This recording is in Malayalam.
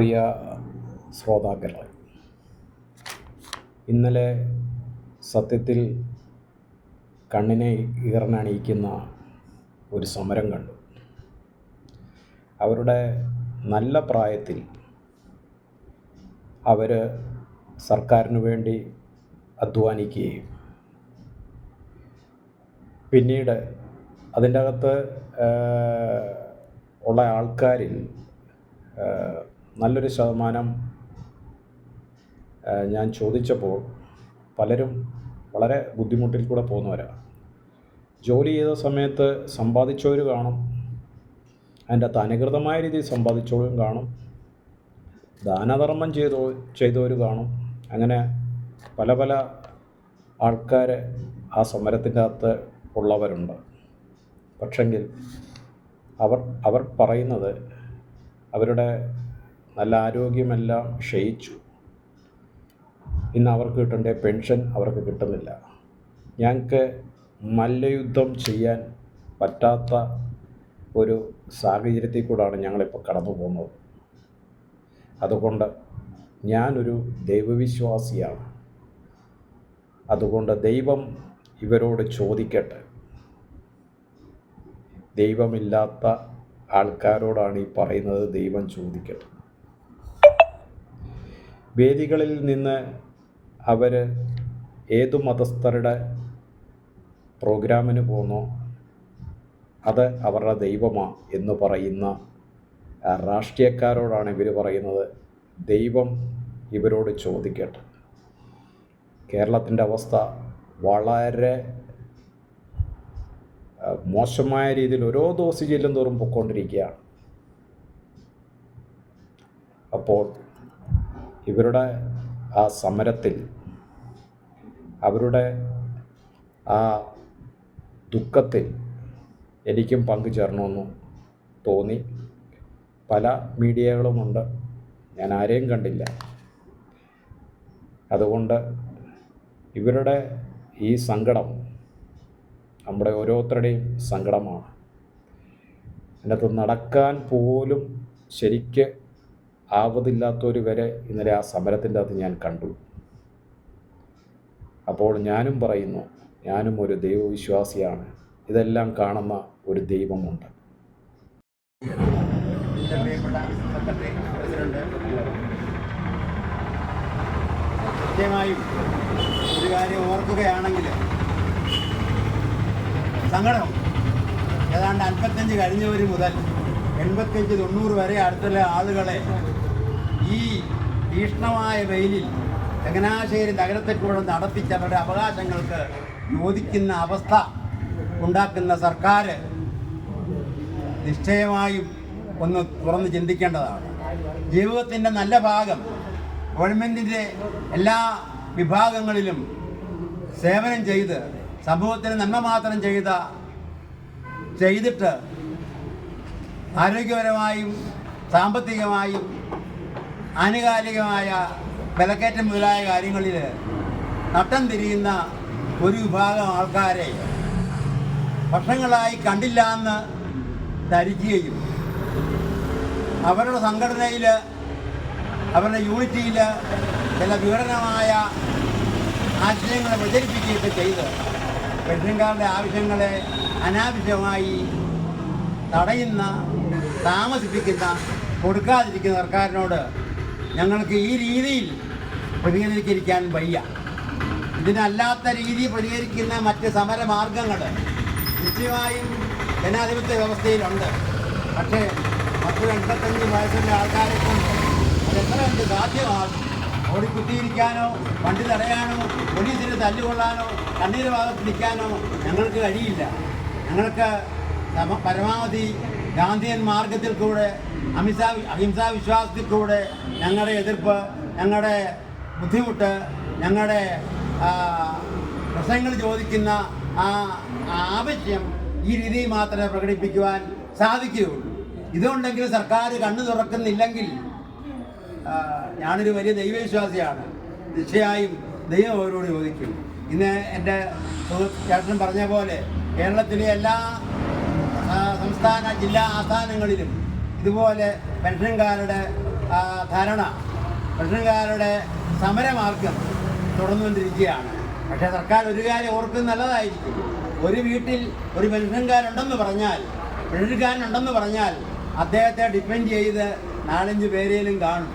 പ്രിയ ശ്രോതാക്കളെ ഇന്നലെ സത്യത്തിൽ കണ്ണിനെ ഈറനണിയിക്കുന്ന ഒരു സമരം കണ്ടു. അവരുടെ നല്ല പ്രായത്തിൽ അവർ സർക്കാരിന് വേണ്ടി അധ്വാനിക്കുകയും പിന്നീട് അതിന്റെ അകത്ത് ഉള്ള ആൾക്കാരിൽ നല്ലൊരു ശതമാനം ഞാൻ ചോദിച്ചപ്പോൾ പലരും വളരെ ബുദ്ധിമുട്ടിൽ കൂടെ പോകുന്നവരാണ്. ജോലി ചെയ്ത സമയത്ത് സമ്പാദിച്ചവർ കാണും. അതിന്റെ അകത്ത് അനുകൃതമായ രീതിയിൽ സമ്പാദിച്ചവരും കാണും. ദാനധർമ്മം ചെയ്തോ ചെയ്തവർ കാണും. അങ്ങനെ പല പല ആൾക്കാർ ആ സമരത്തിന്റെ അകത്ത് ഉള്ളവരുണ്ട്. പക്ഷെങ്കിൽ അവർ അവർ പറയുന്നത് അവരുടെ നല്ല ആരോഗ്യമെല്ലാം ക്ഷയിച്ചു. ഇന്ന് അവർക്ക് കിട്ടേണ്ട പെൻഷൻ അവർക്ക് കിട്ടുന്നില്ല. ഞങ്ങൾക്ക് മല്ലയുദ്ധം ചെയ്യാൻ പറ്റാത്ത ഒരു സാഹചര്യത്തിൽ കൂടാണ് ഞങ്ങളിപ്പോൾ കടന്നു പോകുന്നത്. അതുകൊണ്ട് ഞാനൊരു ദൈവവിശ്വാസിയാണ്. അതുകൊണ്ട് ദൈവം ഇവരോട് ചോദിക്കട്ടെ. ദൈവമില്ലാത്ത ആൾക്കാരോടാണ് ഈ പറയുന്നത്. ദൈവം ചോദിക്കട്ടെ. വേദികളിൽ നിന്ന് അവർ ഏതു മതസ്ഥരുടെ പ്രോഗ്രാമിന് പോന്നോ അത് അവരുടെ ദൈവമാ എന്ന് പറയുന്ന രാഷ്ട്രീയക്കാരോടാണ് ഇവർ പറയുന്നത്. ദൈവം ഇവരോട് ചോദിക്കട്ടെ. കേരളത്തിന്റെ അവസ്ഥ വളരെ മോശമായ രീതിയിൽ ഓരോ ദിവസം ചെല്ലും തോറും പൊയ്ക്കൊണ്ടിരിക്കുകയാണ് അപ്പോൾ ഇവരുടെ ആ സമരത്തിൽ അവരുടെ ആ ദുഃഖത്തിൽ എനിക്കും പങ്കുചേരണമെന്ന് തോന്നി. പല മീഡിയകളുമുണ്ട്. ഞാൻ ആരെയും കണ്ടില്ല. അതുകൊണ്ട് ഇവരുടെ ഈ സങ്കടം നമ്മുടെ ഓരോരുത്തരുടെയും സങ്കടമാണ്. അതിനകത്ത് നടക്കാൻ പോലും ശരിക്ക് ആവതില്ലാത്തവർ വരെ ഇന്നലെ ആ സമരത്തിന്റെ അകത്ത് ഞാൻ കണ്ടു. അപ്പോൾ ഞാനും പറയുന്നു ഞാനും ഒരു ദൈവവിശ്വാസിയാണ്. ഇതെല്ലാം കാണുന്ന ഒരു ദൈവമുണ്ട്. കൃത്യമായും ഒരു കാര്യം ഓർക്കുകയാണെങ്കിൽ സങ്കടം. ഏതാണ്ട് അൻപത്തഞ്ച് കഴിഞ്ഞവർ മുതൽ എൺപത്തഞ്ച് തൊണ്ണൂറ് വരെ അടുത്തുള്ള ആളുകളെ ഈ തീഷ്ണമായ വെയിലിൽ ചങ്ങനാശ്ശേരി നഗരത്തെ കൂടെ നടത്തിച്ച് അവരുടെ അവകാശങ്ങൾക്ക് യോജിക്കുന്ന അവസ്ഥ ഉണ്ടാക്കുന്ന സർക്കാർ നിശ്ചയമായും ഒന്ന് തുറന്ന് ചിന്തിക്കേണ്ടതാണ്. ജീവിതത്തിന്റെ നല്ല ഭാഗം ഗവൺമെന്റിന്റെ എല്ലാ വിഭാഗങ്ങളിലും സേവനം ചെയ്ത് സമൂഹത്തിന് നന്മ മാത്രം ചെയ്ത ചെയ്തിട്ട് ആരോഗ്യപരമായും സാമ്പത്തികമായും ആനുകാലികമായ വിലക്കയറ്റം മുതലായ കാര്യങ്ങളിൽ നട്ടം തിരിയുന്ന ഒരു വിഭാഗം ആൾക്കാരെ വർഷങ്ങളായി കണ്ടില്ല എന്ന് ധരിക്കുകയും അവരുടെ സംഘടനയിൽ അവരുടെ യൂണിറ്റിയിൽ ചില വിഘടനമായ ആശയങ്ങളെ പ്രചരിപ്പിക്കുകയൊക്കെ ചെയ്ത് പെൻഷൻകാരുടെ ആവശ്യങ്ങളെ അനാവശ്യമായി തടയുന്ന താമസിപ്പിക്കുന്ന കൊടുക്കാതിരിക്കുന്ന സർക്കാരിനോട് ഞങ്ങൾക്ക് ഈ രീതിയിൽ പ്രതികരിക്കാൻ വയ്യ. ഇതിനല്ലാത്ത രീതി പ്രതികരിക്കുന്ന മറ്റ് സമരമാർഗങ്ങൾ നിശ്ചയമായും ജനാധിപത്യ വ്യവസ്ഥയിലുണ്ട്. പക്ഷേ പത്ത് എൺപത്തഞ്ച് വയസ്സുള്ള ആൾക്കാരെ കൊണ്ട് അതെത്ര കണ്ട് സാധ്യമാകും ഓടിക്കുത്തിയിരിക്കാനോ വണ്ടി തടയാനോ പോലീസിന് തല്ലുകൊള്ളാനോ കണ്ണീർ ഭാഗത്ത് നിൽക്കാനോ ഞങ്ങൾക്ക് കഴിയില്ല. ഞങ്ങൾക്ക് പരമാവധി ഗാന്ധിയൻ മാർഗത്തിൽ കൂടെ അഹിംസാ അഹിംസാ വിശ്വാസത്തിൽ കൂടെ ഞങ്ങളുടെ എതിർപ്പ് ഞങ്ങളുടെ ബുദ്ധിമുട്ട് ഞങ്ങളുടെ പ്രശ്നങ്ങൾ ചോദിക്കുന്ന ആ ആവശ്യം ഈ രീതിയിൽ മാത്രമേ പ്രകടിപ്പിക്കുവാൻ സാധിക്കുകയുള്ളൂ. ഇതുണ്ടെങ്കിൽ സർക്കാർ കണ്ണു തുറക്കുന്നില്ലെങ്കിൽ ഞാനൊരു വലിയ ദൈവവിശ്വാസിയാണ്. തീർച്ചയായും ദൈവം അവരോട് ചോദിക്കും. ഇന്ന് എന്റെ ചേട്ടൻ പറഞ്ഞ പോലെ കേരളത്തിലെ എല്ലാ സംസ്ഥാന ജില്ലാ ആസ്ഥാനങ്ങളിലും ഇതുപോലെ പെൻഷൻകാരുടെ ധരണ പെൻഷൻകാരുടെ സമരമാർഗം തുടർന്നുകൊണ്ടിരിക്കുകയാണ്. പക്ഷേ സർക്കാർ ഒരു കാര്യം ഓർക്കുന്നത് നല്ലതായിരിക്കും. ഒരു വീട്ടിൽ ഒരു പെൻഷൻകാരുണ്ടെന്ന് പറഞ്ഞാൽ പെൻഷൻകാരനുണ്ടെന്ന് പറഞ്ഞാൽ അദ്ദേഹത്തെ ഡിപ്പെൻഡ് ചെയ്ത് നാലഞ്ച് പേരേലും കാണും.